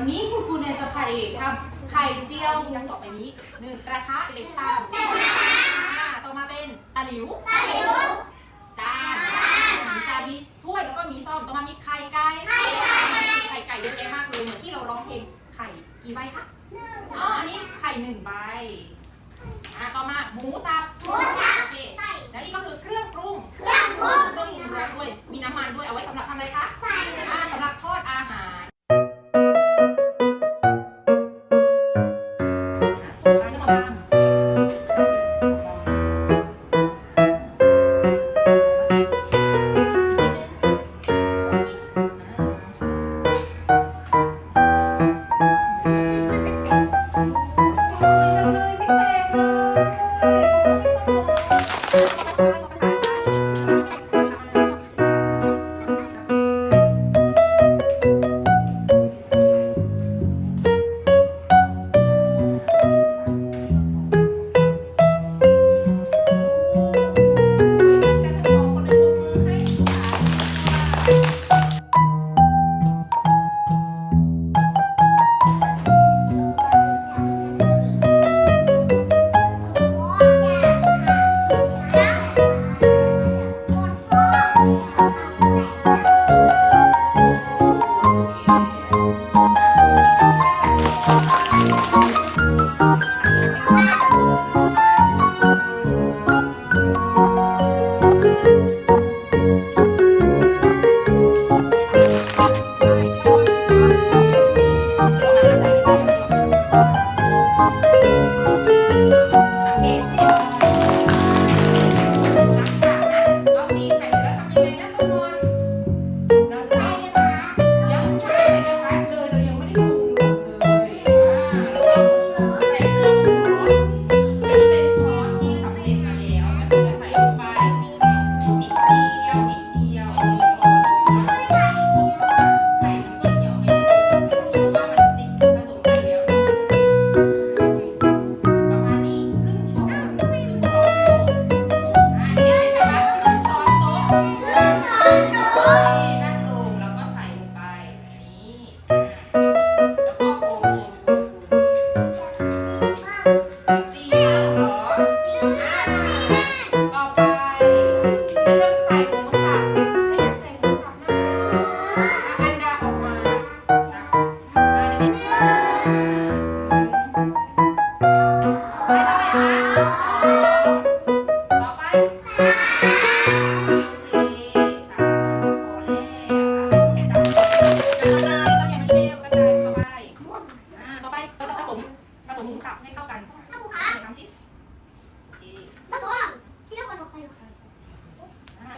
วันนี้คุณครูเนยจะพาเด็กๆทำไข่เจียวงูต่อไปนี้หนึ่งกระทะเด็กทำอ่าต่อมาเป็นตะหลิวจานมีจานมีถ้วยแล้วก็มีซ่อมต่อมามีไข่ไก่ไข่ไก่เยอะแยะมากเลยเหมือนที่เราร้องเพลงไข่กี่ใบคะอ๋ออันนี้ไข่หนึ่งใบอ่าต่อมาหมูสับ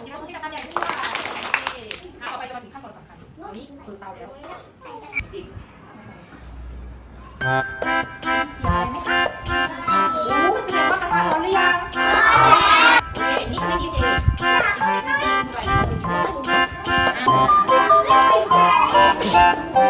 ที่จะทำใหญ่ขึ้นมาเคอ่าต่อไปจะมาถึงขั้นตอนสำคัญตอนนี้คือเตาแล้วติดโอ้แสดงว่ากระทะร้อนหรือยังโอเคนี่ไม่กี่เทโ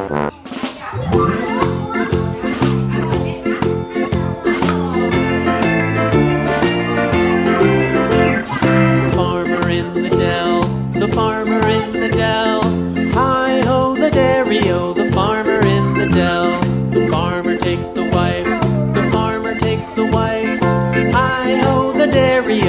the wife. Hi ho, the dairy